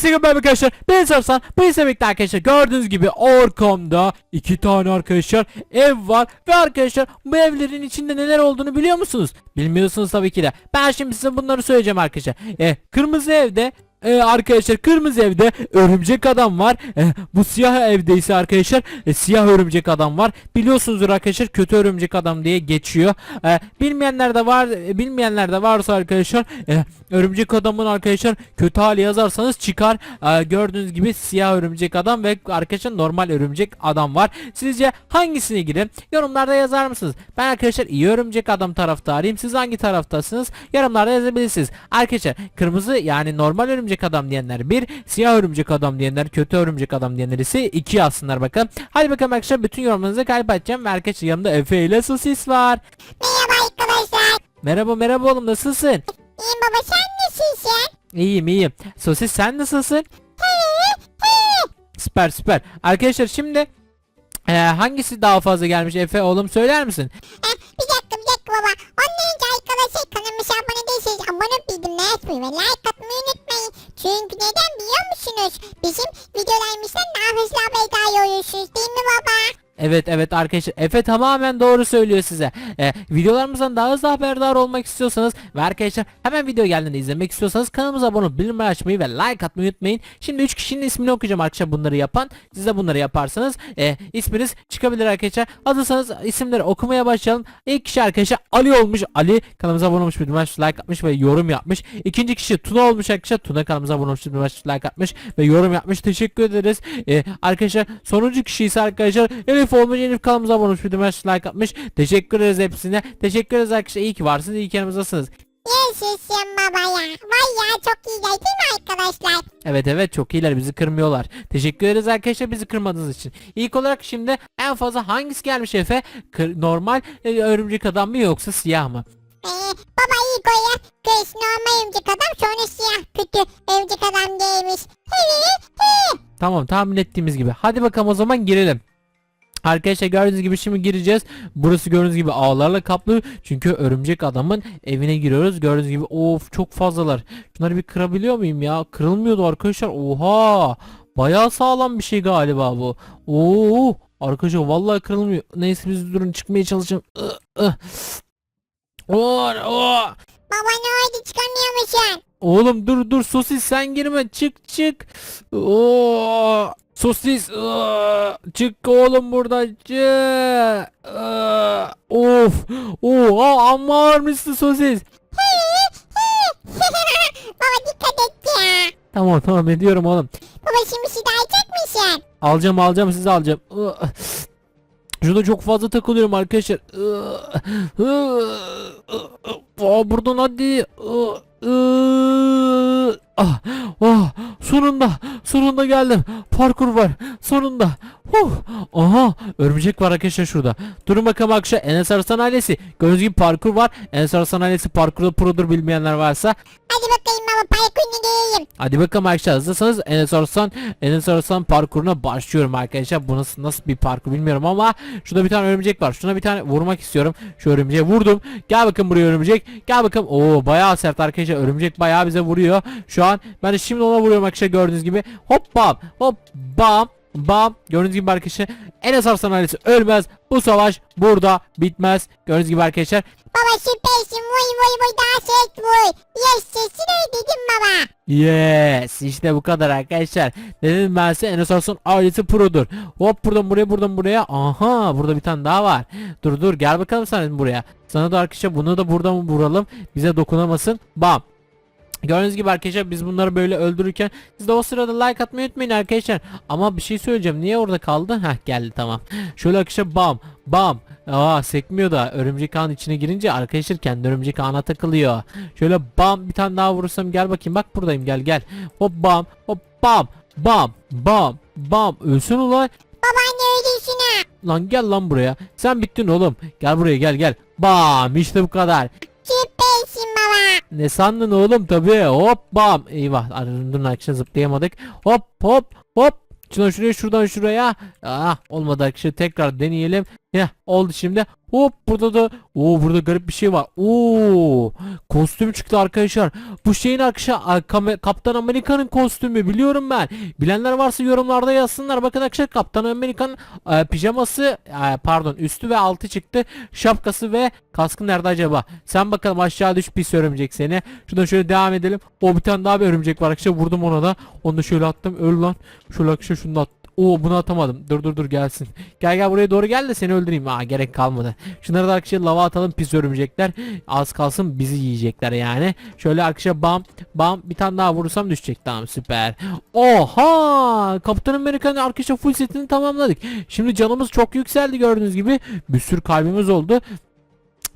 Instagram arkadaşlar. Ben sorsan bu istemekte arkadaşlar gördüğünüz gibi arkamda iki tane arkadaşlar ev var ve arkadaşlar bu evlerin içinde neler olduğunu biliyor musunuz? Bilmiyorsunuz tabii ki de. Ben şimdi size bunları söyleyeceğim arkadaşlar. E, kırmızı evde e, arkadaşlar kırmızı evde örümcek adam var. E, bu siyah evde ise arkadaşlar e, siyah örümcek adam var. Biliyorsunuzdur arkadaşlar kötü örümcek adam diye geçiyor. E, bilmeyenler de var, e, bilmeyenler de varsa arkadaşlar e, örümcek adamın arkadaşlar kötü hali yazarsanız çıkar. E, gördüğünüz gibi siyah örümcek adam ve arkadaşlar normal örümcek adam var. Sizce hangisine girin? Yorumlarda yazar mısınız? Ben arkadaşlar iyi örümcek adam taraftarıyım. Siz hangi taraftasınız? Yorumlarda yazabilirsiniz. Arkadaşlar kırmızı yani normal örümcek adam diyenler bir, siyah örümcek adam diyenler, kötü örümcek adam diyenler ise iki yazsınlar bakın. Hadi bakalım arkadaşlar bütün yorumlarınızı kalp atacağım ve arkadaşlar yanımda Efe ile Sosis var. Merhaba arkadaşlar. Merhaba merhaba oğlum nasılsın? İyiyim baba sen nasılsın? İyiyim iyiyim. Sosis sen nasılsın? Süper süper. Arkadaşlar şimdi eee, hangisi daha fazla gelmiş Efe oğlum söyler misin? Bir dakika bir dakika baba. Onun önce arkadaşlar kanalımıza abone değilseniz abone bildim ne etmeyi ve like atmayı. Çünkü neden biliyor musunuz? Bizim videolarımızdan daha hızlı haberdar oluyorsunuz değil mi baba? Evet evet arkadaşlar Efe tamamen doğru söylüyor size. Ee, videolarımızdan daha hızlı haberdar olmak istiyorsanız ve arkadaşlar hemen video geldiğinde izlemek istiyorsanız kanalımıza abone olup bildirimleri açmayı ve like atmayı unutmayın. Şimdi 3 kişinin ismini okuyacağım arkadaşlar bunları yapan. Siz de bunları yaparsanız e, isminiz çıkabilir arkadaşlar. Hazırsanız isimleri okumaya başlayalım. İlk kişi arkadaşlar Ali olmuş. Ali kanalımıza abone olmuş, bildirim açmış, like atmış ve yorum yapmış. İkinci kişi Tuna olmuş arkadaşlar. Tuna kanalımıza abone olmuş, bildirim açmış, like atmış ve yorum yapmış. Teşekkür ederiz. E, arkadaşlar sonuncu kişi ise arkadaşlar Elif olmuş. Elif kanalımıza abone olmuş, açmış, like atmış. Teşekkür ederiz hepsine. Teşekkür ederiz arkadaşlar. İyi ki varsınız. iyi ki yanımızdasınız. Yaşasın baba ya. Vay ya çok iyi değil mi arkadaşlar? Evet evet çok iyiler bizi kırmıyorlar. Teşekkür ederiz arkadaşlar bizi kırmadığınız için. İlk olarak şimdi en fazla hangisi gelmiş Efe? Kır- normal e, örümcek adam mı yoksa siyah mı? Ee, baba iyi koya. Kız normal örümcek adam sonra siyah kötü örümcek adam değilmiş. Tamam tahmin ettiğimiz gibi. Hadi bakalım o zaman girelim. Arkadaşlar gördüğünüz gibi şimdi gireceğiz. Burası gördüğünüz gibi ağlarla kaplı. Çünkü örümcek adamın evine giriyoruz. Gördüğünüz gibi of çok fazlalar. Şunları bir kırabiliyor muyum ya? Kırılmıyordu arkadaşlar. Oha! Bayağı sağlam bir şey galiba bu. Oo! Arkadaşlar vallahi kırılmıyor. Neyse biz durun çıkmaya çalışalım. Oo, oo. Baba ne oldu çıkamıyor musun? Oğlum dur dur sosis sen girme çık çık. Oo, sosis çık oğlum buradan çık. Iı, of. Oha amma ağırmışsın sosis. baba dikkat et ya. Tamam tamam ediyorum oğlum. Baba şimdi şidayet misin? Alacağım alacağım sizi alacağım. Iı. Şurada çok fazla takılıyorum arkadaşlar. Aa, buradan hadi. Iı, ıı. Ah, ah, sonunda sonunda geldim. Parkur var. Sonunda. Huh. Aha örümcek var arkadaşlar şurada. Durun bakalım arkadaşlar Enes Arslan ailesi. Gördüğünüz gibi parkur var. Enes Arslan ailesi parkurda produr bilmeyenler varsa. Hadi bakayım baba parkurunu geleyim. Hadi bakalım arkadaşlar hazırsanız Enes Arslan Enes Arslan parkuruna başlıyorum arkadaşlar. Bu nasıl, nasıl bir parkur bilmiyorum ama şurada bir tane örümcek var. Şuna bir tane vurmak istiyorum. Şu örümceğe vurdum. Gel bakın buraya örümcek. Gel bakalım. Oo bayağı sert arkadaşlar. Örümcek bayağı bize vuruyor. Şu an ben de şimdi ona vuruyorum arkadaşlar gördüğünüz gibi. Hop bam. Hop bam. Bam. Gördüğünüz gibi arkadaşlar Enes Arslan ailesi ölmez. Bu savaş burada bitmez. Gördüğünüz gibi arkadaşlar Baba süpersin vuy vuy vuy daha sert vuy. Yaşasın öyle dedim baba. Yes işte bu kadar arkadaşlar. Dedim ben size Enes Arslan ailesi produr. Hop buradan buraya buradan buraya. Aha burada bir tane daha var. Dur dur gel bakalım sen buraya. Sana da arkadaşlar bunu da buradan vuralım. Bize dokunamasın. Bam. Gördüğünüz gibi arkadaşlar biz bunları böyle öldürürken siz de o sırada like atmayı unutmayın arkadaşlar. Ama bir şey söyleyeceğim. Niye orada kaldı? Heh geldi tamam. Şöyle arkadaşlar bam bam. Aa sekmiyor da örümcek ağın içine girince arkadaşlar kendi örümcek ağına takılıyor. Şöyle bam bir tane daha vurursam gel bakayım bak buradayım gel gel. Hop bam hop bam bam bam bam. Ölsün ulan. Babaanne ha. Lan gel lan buraya. Sen bittin oğlum. Gel buraya gel gel. Bam işte bu kadar. Baba. Ne sandın oğlum? Tabi hop bam. Eyvah. Arındırın arkadaşlar zıplayamadık. Hop hop hop. Şuradan şuraya şuradan şuraya. Ah olmadı arkadaşlar. Tekrar deneyelim Heh oldu şimdi. Hop burada da Oo burada garip bir şey var. Oo kostüm çıktı arkadaşlar. Bu şeyin arkadaşlar Kaptan Amerika'nın kostümü biliyorum ben. Bilenler varsa yorumlarda yazsınlar. Bakın arkadaşlar Kaptan Amerika'nın e, pijaması e, pardon üstü ve altı çıktı. Şapkası ve kaskı nerede acaba? Sen bakalım aşağı düş pis örümcek seni. Şuradan şöyle devam edelim. O bir tane daha bir örümcek var arkadaşlar. Vurdum ona da. Onu da şöyle attım. Öl lan. Şöyle arkadaşlar şunu da attım. Oo bunu atamadım. Dur dur dur gelsin. Gel gel buraya doğru gel de seni öldüreyim. Aa gerek kalmadı. Şunları da arkadaşlar lava atalım pis örümcekler. Az kalsın bizi yiyecekler yani. Şöyle arkadaşlar bam bam bir tane daha vurursam düşecek. Tamam süper. Oha! Kaptan Amerika'nın arkadaşlar full setini tamamladık. Şimdi canımız çok yükseldi gördüğünüz gibi. Bir sürü kalbimiz oldu.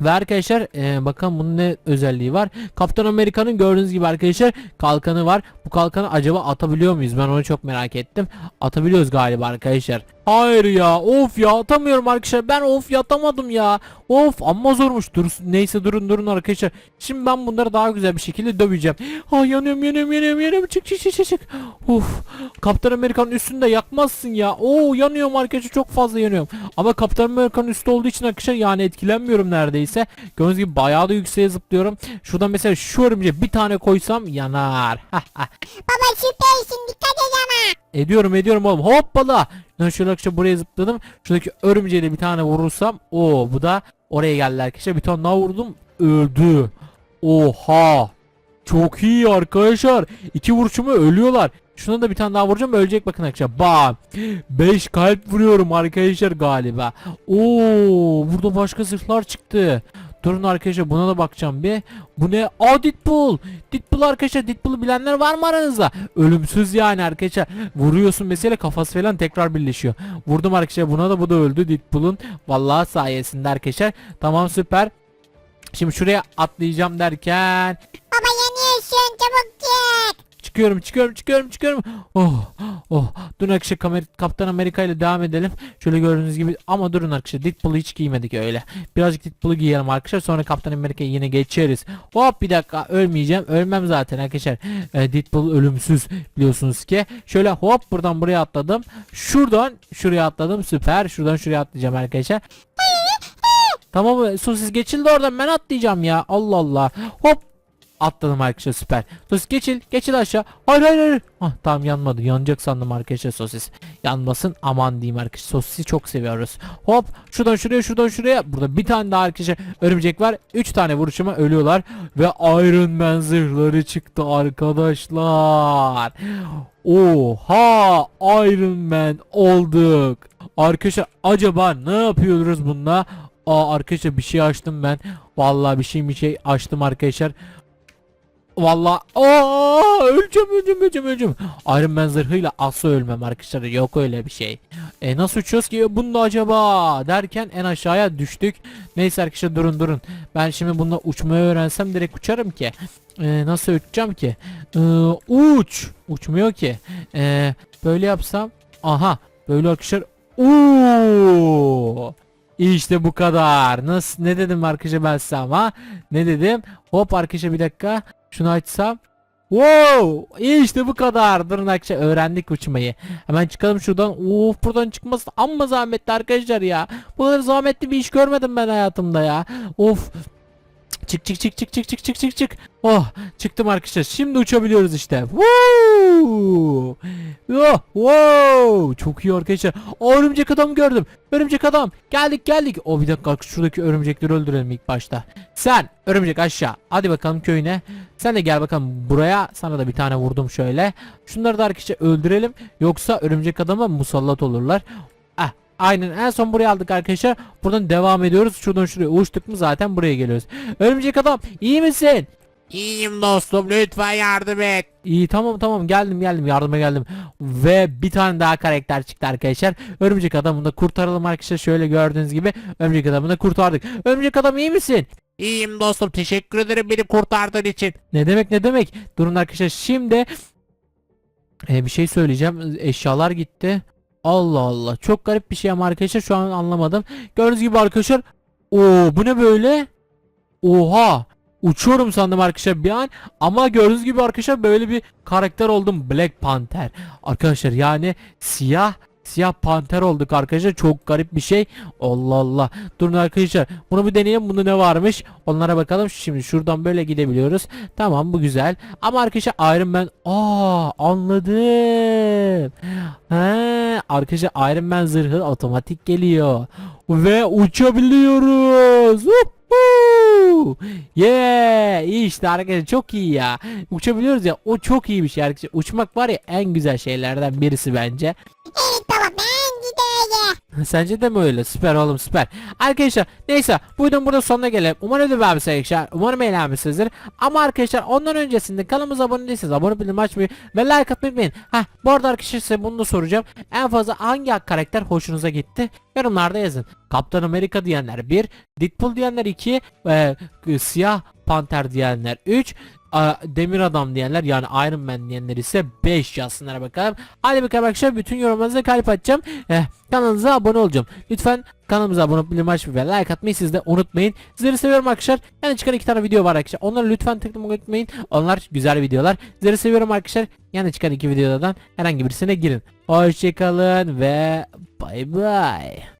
Ve arkadaşlar e, bakalım bunun ne özelliği var. Kaptan Amerika'nın gördüğünüz gibi arkadaşlar kalkanı var. Bu kalkanı acaba atabiliyor muyuz? Ben onu çok merak ettim. Atabiliyoruz galiba arkadaşlar. Hayır ya of ya atamıyorum arkadaşlar. Ben of ya atamadım ya. Of amma zormuş. Dur, neyse durun durun arkadaşlar. Şimdi ben bunları daha güzel bir şekilde döveceğim. Ha yanıyorum yanıyorum yanıyorum yanıyorum. Çık çık çık çık. Uf. Kaptan Amerika'nın üstünde yakmazsın ya. Oo yanıyorum arkadaşlar çok fazla yanıyorum. Ama Kaptan Amerika'nın üstü olduğu için arkadaşlar yani etkilenmiyorum neredeyse. Gördüğünüz gibi bayağı da yükseğe zıplıyorum. Şuradan mesela şu örümceğe bir tane koysam yanar. Baba süpersin dikkat et ama. ediyorum ediyorum oğlum hoppala. Ben şöyle arkadaşlar buraya zıpladım. Şuradaki örümceğe de bir tane vurursam. o bu da oraya geldi arkadaşlar. Bir tane daha vurdum. Öldü. Oha. Çok iyi arkadaşlar. İki vuruşumu ölüyorlar. Şuna da bir tane daha vuracağım ölecek bakın arkadaşlar. Bam. 5 kalp vuruyorum arkadaşlar galiba. Oo, burada başka zırhlar çıktı. Durun arkadaşlar buna da bakacağım bir. Bu ne? Aa Deadpool. Deadpool arkadaşlar Deadpool'u bilenler var mı aranızda? Ölümsüz yani arkadaşlar. Vuruyorsun mesela kafası falan tekrar birleşiyor. Vurdum arkadaşlar buna da bu da öldü Deadpool'un. Vallahi sayesinde arkadaşlar. Tamam süper. Şimdi şuraya atlayacağım derken Çıkıyorum çıkıyorum çıkıyorum çıkıyorum. Oh oh. Dur arkadaşlar Kaptan Amerika ile devam edelim. Şöyle gördüğünüz gibi ama durun arkadaşlar Deadpool'u hiç giymedik öyle. Birazcık Deadpool'u giyelim arkadaşlar sonra Kaptan Amerika'yı yine geçeriz. Hop bir dakika ölmeyeceğim. Ölmem zaten arkadaşlar. Ee, Deadpool ölümsüz biliyorsunuz ki. Şöyle hop buradan buraya atladım. Şuradan şuraya atladım. Süper. Şuradan şuraya atlayacağım arkadaşlar. Tamam mı? Sosis geçildi oradan ben atlayacağım ya. Allah Allah. Hop Atladım arkadaşlar süper. Sosis geçil. Geçil aşağı. Hayır hayır hayır. Ah, tamam yanmadı. Yanacak sandım arkadaşlar sosis. Yanmasın aman diyeyim arkadaşlar. Sosisi çok seviyoruz. Hop şuradan şuraya şuradan şuraya. Burada bir tane daha arkadaşlar örümcek var. 3 tane vuruşuma ölüyorlar. Ve Iron Man zırhları çıktı arkadaşlar. Oha Iron Man olduk. Arkadaşlar acaba ne yapıyoruz bununla? Aa arkadaşlar bir şey açtım ben. Vallahi bir şey bir şey açtım arkadaşlar. Vallahi aa öleceğim öleceğim öleceğim öleceğim. Iron Man zırhıyla asla ölmem arkadaşlar. Yok öyle bir şey. E nasıl uçuyoruz ki bunda acaba derken en aşağıya düştük. Neyse arkadaşlar durun durun. Ben şimdi bununla uçmayı öğrensem direkt uçarım ki. E, nasıl uçacağım ki? E, uç. Uçmuyor ki. E, böyle yapsam. Aha. Böyle arkadaşlar. Oo. İşte bu kadar. Nasıl ne dedim arkadaşlar ben size ama? Ne dedim? Hop arkadaşlar bir dakika. Şunu açsam. Wow! İşte bu kadar. Durun arkadaşlar öğrendik uçmayı. Hemen çıkalım şuradan. Of buradan çıkması amma zahmetli arkadaşlar ya. Bu kadar zahmetli bir iş görmedim ben hayatımda ya. Of. Çık çık çık çık çık çık çık çık çık. Oh çıktım arkadaşlar. Şimdi uçabiliyoruz işte. Woo! Oh, wow! Çok iyi arkadaşlar. Aa, örümcek adam gördüm. Örümcek adam. Geldik geldik. O bir dakika şuradaki örümcekleri öldürelim ilk başta. Sen örümcek aşağı. Hadi bakalım köyüne. Sen de gel bakalım buraya. Sana da bir tane vurdum şöyle. Şunları da arkadaşlar öldürelim. Yoksa örümcek adama musallat olurlar. Aynen en son buraya aldık arkadaşlar. Buradan devam ediyoruz. Şuradan şuraya uçtuk mu zaten buraya geliyoruz. Örümcek adam iyi misin? İyiyim dostum lütfen yardım et. İyi tamam tamam geldim geldim yardıma geldim. Ve bir tane daha karakter çıktı arkadaşlar. Örümcek adamını da kurtaralım arkadaşlar. Şöyle gördüğünüz gibi örümcek adamını da kurtardık. Örümcek adam iyi misin? İyiyim dostum teşekkür ederim beni kurtardığın için. Ne demek ne demek? Durun arkadaşlar şimdi e, bir şey söyleyeceğim. Eşyalar gitti. Allah Allah. Çok garip bir şey ama arkadaşlar şu an anlamadım. Gördüğünüz gibi arkadaşlar. Oo bu ne böyle? Oha. Uçuyorum sandım arkadaşlar bir an ama gördüğünüz gibi arkadaşlar böyle bir karakter oldum Black Panther. Arkadaşlar yani siyah siyah panter olduk arkadaşlar. Çok garip bir şey. Allah Allah. Durun arkadaşlar. Bunu bir deneyelim. Bunda ne varmış? Onlara bakalım. Şimdi şuradan böyle gidebiliyoruz. Tamam bu güzel. Ama arkadaşlar Iron Man. Aa anladım. He, arkadaşlar Iron Man zırhı otomatik geliyor. Ve uçabiliyoruz. Yeah! İşte arkadaşlar çok iyi ya. Uçabiliyoruz ya o çok iyi bir şey arkadaşlar. Uçmak var ya en güzel şeylerden birisi bence. Evet baba ben gidelim. Sence de mi öyle? Süper oğlum süper. Arkadaşlar neyse bu videonun burada sonuna gelelim. Umarım ödül arkadaşlar. Umarım eğlenmişsinizdir. Ama arkadaşlar ondan öncesinde kanalımıza abone değilseniz abone bildirim açmayı ve like atmayı unutmayın. Heh bu arada arkadaşlar size bunu da soracağım. En fazla hangi karakter hoşunuza gitti? Yorumlarda yazın. Kaptan Amerika diyenler 1, Deadpool diyenler 2, e, siyah panter diyenler 3, a, Demir Adam diyenler yani Iron Man diyenler ise 5 yazsınlar bakalım. Hadi bakalım arkadaşlar bütün yorumlarınıza kalp atacağım. Eh, kanalımıza abone olacağım. Lütfen kanalımıza abone olup açmayı ve like atmayı siz de unutmayın. Sizleri seviyorum arkadaşlar. Yani çıkan iki tane video var arkadaşlar. Onları lütfen tıklamayı unutmayın. Onlar güzel videolar. Sizleri seviyorum arkadaşlar. Yani çıkan iki videodan herhangi birisine girin. Hoşçakalın ve bay bay.